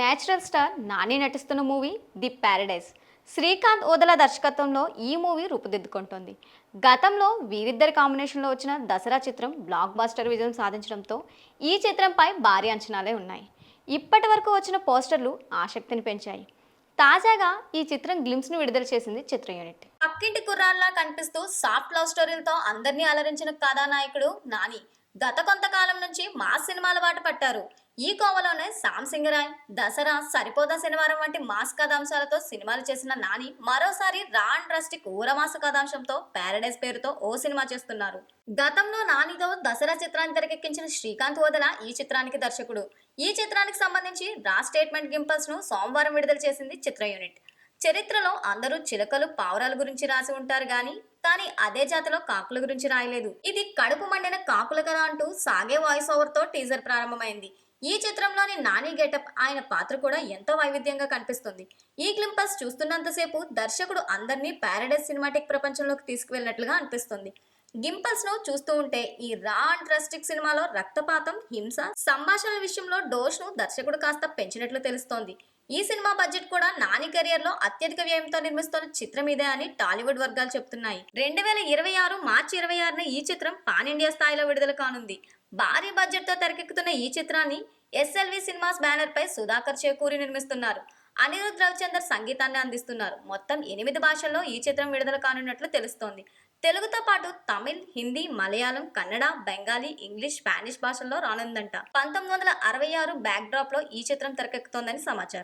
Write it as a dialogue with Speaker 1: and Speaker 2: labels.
Speaker 1: Natural star Nani నటిస్తున్న movie the paradise Srikanth Odela దర్శకత్వంలో ఈ మూవీ రూపుదిద్దుకుంటోంది. గతంలో వీరిద్దరి కాంబినేషన్లో వచ్చిన దసరా చిత్రం బ్లాక్ బాస్టర్ విజయం సాధించడంతో ఈ చిత్రంపై భారీ అంచనాలే ఉన్నాయి. ఇప్పటి వరకు వచ్చిన పోస్టర్లు ఆసక్తిని పెంచాయి. తాజాగా ఈ చిత్రం గ్లిమ్స్ను విడుదల చేసింది చిత్ర యూనిట్.
Speaker 2: పక్కింటి కుర్రాల్లా కనిపిస్తూ సాఫ్ట్ లవ్ స్టోరీలతో అందరినీ అలరించిన కథానాయకుడు నాని గత కొంతకాలం నుంచి మా సినిమాల బాట పట్టారు. ఈ కోవలోనే సామ్ సింగరాయ్ దసరా సరిపోదా శనివారం వంటి మాస్ కథాంశాలతో సినిమాలు చేసిన నాని మరోసారి రాన్ డ్రస్టిక్ రస్టిక్ ఊరమాస కథాంశంతో ప్యారడైస్ పేరుతో ఓ సినిమా చేస్తున్నారు. గతంలో నానితో దసరా చిత్రాన్ని తెరకెక్కించిన శ్రీకాంత్ వదల ఈ చిత్రానికి దర్శకుడు. ఈ చిత్రానికి సంబంధించి రా స్టేట్మెంట్ గింపల్స్ను సోమవారం విడుదల చేసింది చిత్ర యూనిట్. చరిత్రలో అందరూ చిలకలు పావురాల గురించి రాసి ఉంటారు గాని కానీ అదే జాతిలో కాకుల గురించి రాయలేదు. ఇది కడుపు మండిన కాకుల కథ అంటూ సాగే వాయిస్ ఓవర్తో టీజర్ ప్రారంభమైంది. ఈ చిత్రంలోని నాని గెటప్ ఆయన పాత్ర కూడా ఎంతో వైవిధ్యంగా కనిపిస్తుంది. ఈ క్లింపస్ చూస్తున్నంతసేపు దర్శకుడు అందరినీ ప్యారడైజ్ సినిమాటిక్ ప్రపంచంలోకి తీసుకువెళ్ళినట్లుగా అనిపిస్తుంది. గింపల్స్ను చూస్తూ ఉంటే ఈ రా అండ్ డ్రస్టిక్ సినిమాలో రక్తపాతం హింస సంభాషణ విషయంలో డోష్ను దర్శకుడు కాస్త పెంచినట్లు తెలుస్తోంది. ఈ సినిమా బడ్జెట్ కూడా నాని కెరియర్లో అత్యధిక వ్యయంతో నిర్మిస్తున్న చిత్రం ఇదే అని టాలీవుడ్ వర్గాలు చెప్తున్నాయి. రెండు వేల ఇరవై ఆరు మార్చి ఇరవై ఆరున ఈ చిత్రం పాన్ ఇండియా స్థాయిలో విడుదల కానుంది. భారీ బడ్జెట్తో తెరకెక్కుతున్న ఈ చిత్రాన్ని ఎస్ఎల్వి సినిమాస్ బ్యానర్పై సుధాకర్ చేకూరి నిర్మిస్తున్నారు. అనిరుద్ రవిచందర్ సంగీతాన్ని అందిస్తున్నారు. మొత్తం ఎనిమిది భాషల్లో ఈ చిత్రం విడుదల కానున్నట్లు తెలుస్తోంది. తెలుగుతో పాటు తమిళ్ హిందీ మలయాళం కన్నడ బెంగాలీ ఇంగ్లీష్ స్పానిష్ భాషల్లో రానుందంట. పంతొమ్మిది వందల అరవై ఆరు బ్యాక్ డ్రాప్లో ఈ చిత్రం తెరకెక్కుతోందని సమాచారం.